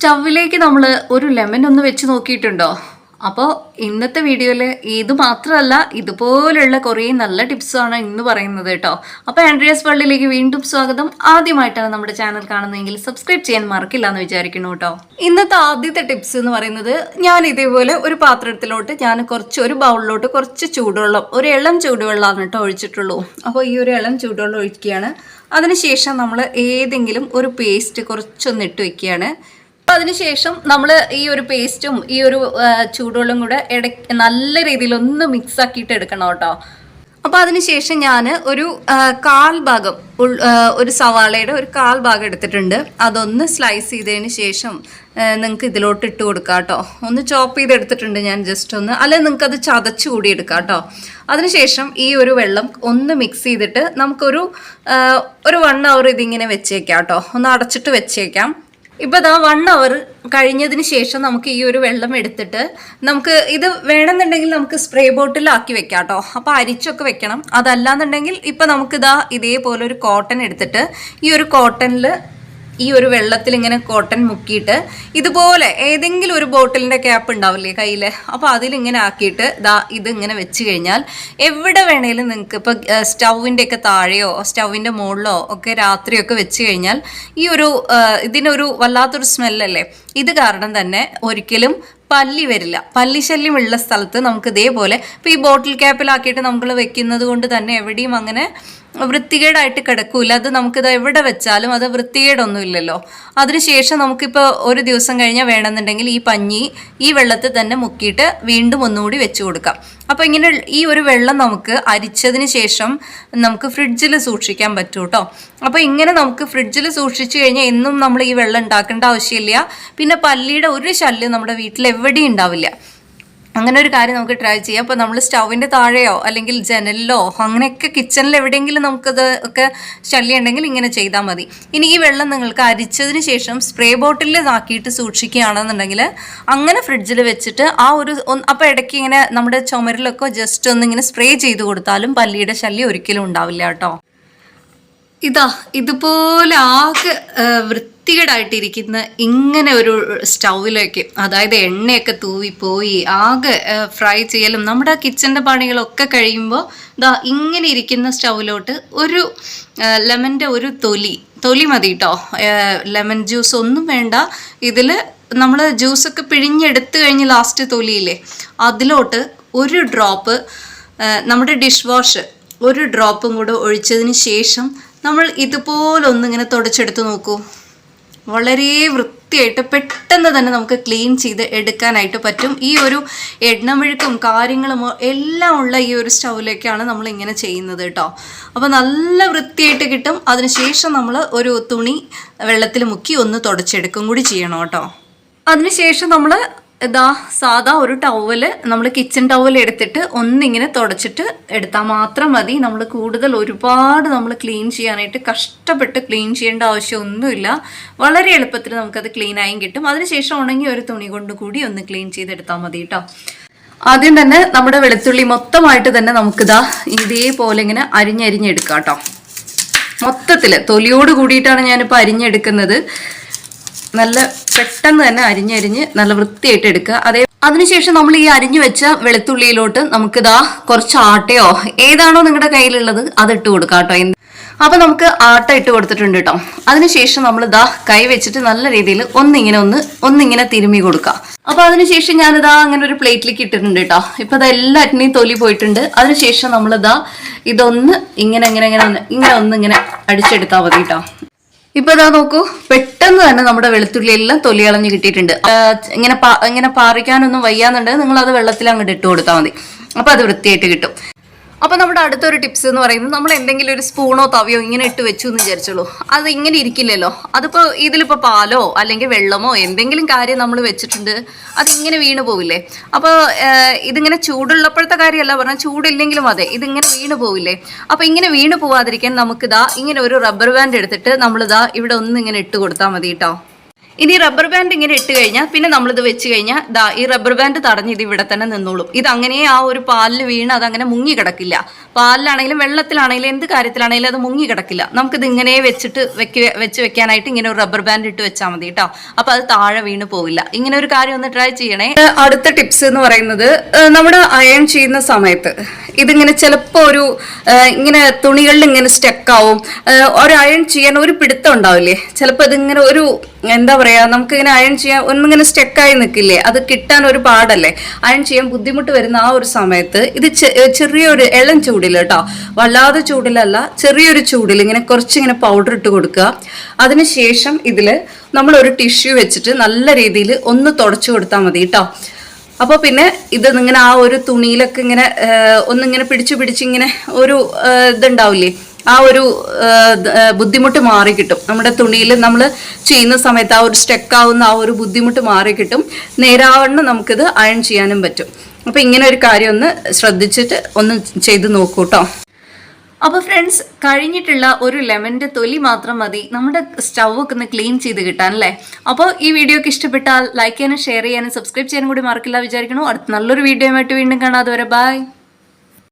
സ്റ്റൗവിലേക്ക് നമ്മൾ ഒരു ലെമൺ ഒന്ന് വെച്ച് നോക്കിയിട്ടുണ്ടോ? അപ്പോൾ ഇന്നത്തെ വീഡിയോയിൽ ഇത് മാത്രമല്ല ഇതുപോലുള്ള കുറേ നല്ല ടിപ്സാണ് ഇന്ന് പറയുന്നത് കേട്ടോ. അപ്പോൾ ആൻഡ്രിയസ് വേൾഡിലേക്ക് വീണ്ടും സ്വാഗതം. ആദ്യമായിട്ടാണ് നമ്മുടെ ചാനൽ കാണുന്നതെങ്കിൽ സബ്സ്ക്രൈബ് ചെയ്യാൻ മറക്കില്ല എന്ന് വിചാരിക്കുന്നു കേട്ടോ. ഇന്നത്തെ ആദ്യത്തെ ടിപ്സ് എന്ന് പറയുന്നത് ഞാൻ ഇതേപോലെ ഒരു പാത്രത്തിലോട്ട് ഞാൻ കുറച്ച് ഒരു ബൗളിലോട്ട് കുറച്ച് ചൂടുവെള്ളം ഒരു ഇളം ചൂടുവെള്ളമാണ് കേട്ടോ ഒഴിച്ചിട്ടുള്ളൂ. അപ്പോൾ ഈ ഒരു ഇളം ചൂടുവെള്ളം ഒഴിക്കുകയാണ്. അതിനുശേഷം നമ്മൾ ഏതെങ്കിലും ഒരു പേസ്റ്റ് കുറച്ചൊന്ന് ഇട്ട് വെക്കുകയാണ്. അപ്പൊ അതിനുശേഷം നമ്മൾ ഈ ഒരു പേസ്റ്റും ഈ ഒരു ചൂടുവെള്ളം കൂടെ ഇടയ്ക്ക് നല്ല രീതിയിൽ ഒന്ന് മിക്സ് ആക്കിയിട്ട് എടുക്കണം കേട്ടോ. അപ്പൊ അതിനുശേഷം ഞാൻ ഒരു കാൽ ഭാഗം ഒരു സവാളയുടെ ഒരു കാൽ ഭാഗം എടുത്തിട്ടുണ്ട്. അതൊന്ന് സ്ലൈസ് ചെയ്തതിന് ശേഷം നിങ്ങൾക്ക് ഇതിലോട്ട് ഇട്ട് കൊടുക്കാം കേട്ടോ. ഒന്ന് ചോപ്പ് ചെയ്തെടുത്തിട്ടുണ്ട് ഞാൻ ജസ്റ്റ് ഒന്ന്. അല്ലെങ്കിൽ അത് ചതച്ച് കൂടി എടുക്കാം കേട്ടോ. അതിനുശേഷം ഈ ഒരു വെള്ളം ഒന്ന് മിക്സ് ചെയ്തിട്ട് നമുക്കൊരു ഒരു വൺ അവർ ഇതിങ്ങനെ വെച്ചേക്കാം കേട്ടോ. ഒന്ന് അടച്ചിട്ട് വെച്ചേക്കാം. ഇപ്പൊ ഇതാ വൺ അവർ കഴിഞ്ഞതിന് ശേഷം നമുക്ക് ഈ ഒരു വെള്ളം എടുത്തിട്ട് നമുക്ക് ഇത് വേണമെന്നുണ്ടെങ്കിൽ നമുക്ക് സ്പ്രേ ബോട്ടിലാക്കി വെക്കാം കേട്ടോ അപ്പോൾ അരിച്ചൊക്കെ വെക്കണം. അതല്ലാന്നുണ്ടെങ്കിൽ ഇപ്പൊ നമുക്ക് ഇതാ ഇതേപോലെ ഒരു കോട്ടൺ എടുത്തിട്ട് ഈ ഒരു കോട്ടണിൽ ഈ ഒരു വെള്ളത്തിൽ ഇങ്ങനെ കോട്ടൺ മുക്കിയിട്ട് ഇതുപോലെ ഏതെങ്കിലും ഒരു ബോട്ടിലിന്റെ ക്യാപ്പ് ഉണ്ടാവില്ലേ കയ്യിൽ അപ്പോൾ അതിലിങ്ങനെ ആക്കിയിട്ട് ദാ ഇതിങ്ങനെ വെച്ച് കഴിഞ്ഞാൽ എവിടെ വേണേലും നിങ്ങൾക്ക് ഇപ്പോൾ സ്റ്റൗവിന്റെ ഒക്കെ താഴെയോ സ്റ്റൗവിന്റെ മുകളിലോ ഒക്കെ രാത്രിയൊക്കെ വെച്ച് കഴിഞ്ഞാൽ ഈ ഒരു ഇതിനൊരു വല്ലാത്തൊരു സ്മെല്ലല്ലേ ഇത് കാരണം തന്നെ ഒരിക്കലും പല്ലി വരില്ല. പല്ലി ശല്യം ഉള്ള സ്ഥലത്ത് നമുക്ക് ഇതേപോലെ ഇപ്പോൾ ഈ ബോട്ടിൽ ക്യാപ്പിലാക്കിയിട്ട് നമ്മൾ വെക്കുന്നത് കൊണ്ട് തന്നെ എവിടെയും അങ്ങനെ വൃത്തികേടായിട്ട് കിടക്കൂല. അത് നമുക്കിത് എവിടെ വെച്ചാലും അത് വൃത്തികേടൊന്നും ഇല്ലല്ലോ അതിനുശേഷം നമുക്കിപ്പോൾ ഒരു ദിവസം കഴിഞ്ഞാൽ വേണമെന്നുണ്ടെങ്കിൽ ഈ പഞ്ഞി ഈ വെള്ളത്തിൽ തന്നെ മുക്കിയിട്ട് വീണ്ടും ഒന്നുകൂടി വെച്ച് കൊടുക്കാം. അപ്പോൾ ഇങ്ങനെ ഈ ഒരു വെള്ളം നമുക്ക് അരിച്ചതിന് ശേഷം നമുക്ക് ഫ്രിഡ്ജിൽ സൂക്ഷിക്കാൻ പറ്റും കേട്ടോ അപ്പോൾ ഇങ്ങനെ നമുക്ക് ഫ്രിഡ്ജിൽ സൂക്ഷിച്ചു കഴിഞ്ഞാൽ എന്നും നമ്മൾ ഈ വെള്ളം ഉണ്ടാക്കേണ്ട ആവശ്യമില്ല. പിന്നെ പല്ലിയുടെ ഒരു ശല്യം നമ്മുടെ വീട്ടിൽ എവിടെയും ഉണ്ടാവില്ല. അങ്ങനെ ഒരു കാര്യം നമുക്ക് ട്രൈ ചെയ്യാം. അപ്പോൾ നമ്മൾ സ്റ്റൗവിന്റെ താഴെയോ അല്ലെങ്കിൽ ജനലിലോ അങ്ങനെയൊക്കെ കിച്ചണിൽ എവിടെയെങ്കിലും നമുക്കത് ഒക്കെ ശല്യം ഉണ്ടെങ്കിൽ ഇങ്ങനെ ചെയ്താൽ മതി. ഇനി ഈ വെള്ളം നിങ്ങൾക്ക് അരിച്ചതിന് ശേഷം സ്പ്രേ ബോട്ടിലിൽ ആക്കിയിട്ട് സൂക്ഷിക്കുകയാണെന്നുണ്ടെങ്കിൽ അങ്ങനെ ഫ്രിഡ്ജിൽ വെച്ചിട്ട് ആ ഒരു അപ്പോൾ ഇടയ്ക്ക് ഇങ്ങനെ നമ്മുടെ ചുമരിലൊക്കെ ജസ്റ്റ് ഒന്ന് ഇങ്ങനെ സ്പ്രേ ചെയ്ത് കൊടുത്താലും പല്ലിയുടെ ശല്യം ഒരിക്കലും ഉണ്ടാവില്ല കേട്ടോ. ഇതാ ഇതുപോലെ ആകെ ആ, വൃത്തികേടായിട്ടിരിക്കുന്ന ഇങ്ങനെ ഒരു സ്റ്റൗവിലേക്ക് അതായത് എണ്ണയൊക്കെ തൂവി പോയി ആകെ ഫ്രൈ ചെയ്യലും നമ്മുടെ കിച്ചന്റെ പണികളൊക്കെ കഴിയുമ്പോൾ ഇതാ ഇങ്ങനെ ഇരിക്കുന്ന സ്റ്റൗവിലോട്ട് ഒരു ലെമന്റെ ഒരു തൊലി തൊലി മതി കേട്ടോ ലെമൺ ജ്യൂസ് ഒന്നും വേണ്ട. ഇതിൽ നമ്മൾ ജ്യൂസൊക്കെ പിഴിഞ്ഞെടുത്ത് കഴിഞ്ഞ് ലാസ്റ്റ് തൊലിയില്ലേ അതിലോട്ട് ഒരു ഡ്രോപ്പ് നമ്മുടെ ഡിഷ് വാഷ് ഒരു ഡ്രോപ്പും കൂടെ ഒഴിച്ചതിന് ശേഷം നമ്മൾ ഇതുപോലൊന്നിങ്ങനെ തുടച്ചെടുത്ത് നോക്കൂ. വളരെ വൃത്തിയായിട്ട് പെട്ടെന്ന് തന്നെ നമുക്ക് ക്ലീൻ ചെയ്ത് എടുക്കാനായിട്ട് പറ്റും. ഈ ഒരു എണ്ണമെഴുക്കും കാര്യങ്ങളും എല്ലാം ഉള്ള ഈ ഒരു സ്റ്റൗവിലേക്കാണ് നമ്മൾ ഇങ്ങനെ ചെയ്യുന്നത് കേട്ടോ. അപ്പോൾ നല്ല വൃത്തിയായിട്ട് കിട്ടും. അതിനുശേഷം നമ്മൾ ഒരു തുണി വെള്ളത്തിൽ മുക്കി ഒന്ന് തുടച്ചെടുക്കും കൂടി ചെയ്യണം കേട്ടോ. അതിനുശേഷം നമ്മൾ ഇതാ സാധാ ഒരു ടവൽ നമ്മൾ കിച്ചൺ ടവൽ എടുത്തിട്ട് ഒന്നിങ്ങനെ തുടച്ചിട്ട് എടുത്താൽ മാത്രം മതി. നമ്മൾ കൂടുതൽ ഒരുപാട് നമ്മൾ ക്ലീൻ ചെയ്യാനായിട്ട് കഷ്ടപ്പെട്ട് ക്ലീൻ ചെയ്യേണ്ട ആവശ്യമൊന്നുമില്ല. വളരെ എളുപ്പത്തിൽ നമുക്കത് ക്ലീനായും കിട്ടും. അതിനുശേഷം ഉണങ്ങി ഒരു തുണി കൊണ്ട് കൂടി ഒന്ന് ക്ലീൻ ചെയ്തെടുത്താൽ മതി കേട്ടോ. ആദ്യം തന്നെ നമ്മുടെ വെളുത്തുള്ളി മൊത്തമായിട്ട് തന്നെ നമുക്കിതാ ഇതേപോലെ ഇങ്ങനെ അരിഞ്ഞരിഞ്ഞെടുക്കാം കേട്ടോ. മൊത്തത്തിൽ തൊലിയോട് കൂടിയിട്ടാണ് ഞാനിപ്പോൾ അരിഞ്ഞെടുക്കുന്നത്. നല്ല പെട്ടെന്ന് തന്നെ അരിഞ്ഞരിഞ്ഞ് നല്ല വൃത്തിയായിട്ട് എടുക്കുക. അതേ അതിനുശേഷം നമ്മൾ ഈ അരിഞ്ഞു വെച്ച വെളുത്തുള്ളിയിലോട്ട് നമുക്കിതാ കുറച്ച് ആട്ടയോ ഏതാണോ നിങ്ങളുടെ കയ്യിലുള്ളത് അത് ഇട്ട് കൊടുക്കാം കേട്ടോ. അപ്പൊ നമുക്ക് ആട്ട ഇട്ട് കൊടുത്തിട്ടുണ്ട് കേട്ടോ. അതിനുശേഷം നമ്മൾ ഇതാ കൈ വെച്ചിട്ട് നല്ല രീതിയിൽ ഒന്നിങ്ങനെ ഒന്ന് ഒന്നിങ്ങനെ തിരുമ്മി കൊടുക്കുക അപ്പൊ അതിനുശേഷം ഞാനിതാ അങ്ങനെ ഒരു പ്ലേറ്റിലേക്ക് ഇട്ടിട്ടുണ്ട് കേട്ടോ. ഇപ്പൊ ഇത് എല്ലാറ്റിനെയും തൊലി പോയിട്ടുണ്ട്. അതിനുശേഷം നമ്മളിതാ ഇതൊന്ന് ഇങ്ങനെ ഇങ്ങനെ ഇങ്ങനെ ഒന്ന് ഇങ്ങനെ ഒന്ന് ഇങ്ങനെ അടിച്ചെടുത്താൽ മതി കേട്ടോ. ഇപ്പൊ ഇതാ നോക്കൂ പെട്ടെന്ന് തന്നെ നമ്മുടെ വെളുത്തുള്ളി എല്ലാം തൊലി കളഞ്ഞ് കിട്ടിയിട്ടുണ്ട്. ഇങ്ങനെ ഇങ്ങനെ പാറിക്കാനൊന്നും വയ്യാന്നുണ്ടെങ്കിൽ നിങ്ങൾ അത് വെള്ളത്തിൽ അങ്ങോട്ട് ഇട്ട് കൊടുത്താൽ മതി. അപ്പൊ അത് വൃത്തിയായിട്ട് കിട്ടും. അപ്പൊ നമ്മുടെ അടുത്തൊരു ടിപ്സ് എന്ന് പറയുന്നത് നമ്മൾ എന്തെങ്കിലും ഒരു സ്പൂണോ തവിയോ ഇങ്ങനെ ഇട്ട് വെച്ചു എന്ന് വിചാരിച്ചോളൂ. അത് ഇങ്ങനെ ഇരിക്കില്ലല്ലോ. അതിപ്പോ ഇതിലിപ്പോൾ പാലോ അല്ലെങ്കിൽ വെള്ളമോ എന്തെങ്കിലും കാര്യം നമ്മൾ വെച്ചിട്ടുണ്ട് അതിങ്ങനെ വീണ് പോവില്ലേ? അപ്പോൾ ഇതിങ്ങനെ ചൂടുള്ളപ്പോഴത്തെ കാര്യമല്ല പറഞ്ഞാൽ ചൂടില്ലെങ്കിലും അതെ ഇതിങ്ങനെ വീണ് പോവില്ലേ? അപ്പോൾ ഇങ്ങനെ വീണ് പോവാതിരിക്കാൻ നമുക്കിതാ ഇങ്ങനെ ഒരു റബ്ബർ ബാൻഡ് എടുത്തിട്ട് നമ്മളിതാ ഇവിടെ ഒന്ന് ഇങ്ങനെ ഇട്ട് കൊടുത്താൽ മതി കേട്ടോ. ഇനി റബ്ബർ ബാൻഡ് ഇങ്ങനെ ഇട്ട് കഴിഞ്ഞാൽ പിന്നെ നമ്മളിത് വെച്ച് കഴിഞ്ഞാൽ ദാ ഈ റബ്ബർ ബാൻഡ് തടഞ്ഞ് ഇത് ഇവിടെ തന്നെ നിന്നോളും. ഇത് അങ്ങനെ ആ ഒരു പാലിൽ വീണ് അതങ്ങനെ മുങ്ങി കിടക്കില്ല. പാലിലാണെങ്കിലും വെള്ളത്തിലാണെങ്കിലും എന്ത് കാര്യത്തിലാണെങ്കിലും അത് മുങ്ങി കിടക്കില്ല. നമുക്കിത് ഇങ്ങനെ വെച്ചിട്ട് വെക്ക വെച്ച് വെക്കാനായിട്ട് ഇങ്ങനെ ഒരു റബ്ബർ ബാൻഡ് ഇട്ട് വെച്ചാൽ മതി കേട്ടോ അപ്പൊ അത് താഴെ വീണ് പോവില്ല. ഇങ്ങനെ ഒരു കാര്യം ഒന്ന് ട്രൈ ചെയ്യണേ. അടുത്ത ടിപ്സ് എന്ന് പറയുന്നത് നമ്മുടെ അയൺ ചെയ്യുന്ന സമയത്ത് ഇതിങ്ങനെ ചിലപ്പോൾ ഒരു ഇങ്ങനെ തുണികളിൽ ഇങ്ങനെ സ്റ്റക്കാവും ഒരു അയൺ ചെയ്യാൻ ഒരു പിടുത്തം ഉണ്ടാവില്ലേ? ചിലപ്പോൾ ഇതിങ്ങനെ ഒരു എന്താ പറയാ നമുക്ക് ഇങ്ങനെ അയൺ ചെയ്യാൻ ഒന്നിങ്ങനെ സ്റ്റക്കായി നിൽക്കില്ലേ? അത് കിട്ടാൻ ഒരു പാടല്ലേ? അയൺ ചെയ്യാൻ ബുദ്ധിമുട്ട് വരുന്ന ആ ഒരു സമയത്ത് ഇത് ചെറിയൊരു ഇളം ചൂടിൽ കേട്ടോ വല്ലാതെ ചൂടിലല്ല ചെറിയൊരു ചൂടിൽ ഇങ്ങനെ കുറച്ചിങ്ങനെ പൗഡർ ഇട്ട് കൊടുക്കുക. അതിനുശേഷം ഇതിൽ നമ്മൾ ഒരു ടിഷ്യൂ വെച്ചിട്ട് നല്ല രീതിയിൽ ഒന്ന് തുടച്ചു കൊടുത്താൽ മതി കേട്ടോ. അപ്പോൾ പിന്നെ ഇത് ഇങ്ങനെ ആ ഒരു തുണിയിലൊക്കെ ഇങ്ങനെ ഒന്നിങ്ങനെ പിടിച്ചു പിടിച്ചിങ്ങനെ ഒരു ഇതുണ്ടാവില്ലേ? ആ ഒരു ബുദ്ധിമുട്ട് മാറി കിട്ടും. നമ്മുടെ തുണിയിൽ നമ്മൾ ചെയ്യുന്ന സമയത്ത് ആ ഒരു സ്റ്റെക്ക് ആവുന്ന ആ ഒരു ബുദ്ധിമുട്ട് മാറി കിട്ടും. നേരാവണ്ണം നമുക്കിത് അയൺ ചെയ്യാനും പറ്റും. അപ്പോൾ ഇങ്ങനെ ഒരു കാര്യം ഒന്ന് ശ്രദ്ധിച്ചിട്ട് ഒന്ന് ചെയ്ത് നോക്കൂ കേട്ടോ അപ്പോൾ ഫ്രണ്ട്സ് കഴിഞ്ഞിട്ടുള്ള ഒരു ലെമന്റെ തൊലി മാത്രം മതി. നമ്മുടെ സ്റ്റൗ ഒക്കെ ഒന്ന് ക്ലീൻ ചെയ്ത് കിട്ടാൻ അല്ലേ? അപ്പോൾ ഈ വീഡിയോക്ക് ഇഷ്ടപ്പെട്ടാൽ ലൈക്ക് ചെയ്യാനും ഷെയർ ചെയ്യാനും സബ്സ്ക്രൈബ് ചെയ്യാനും കൂടി മറക്കില്ല വിചാരിക്കണു അടുത്ത നല്ലൊരു വീഡിയോ ആയിട്ട് വീണ്ടും കാണാതെ വരെ ബൈ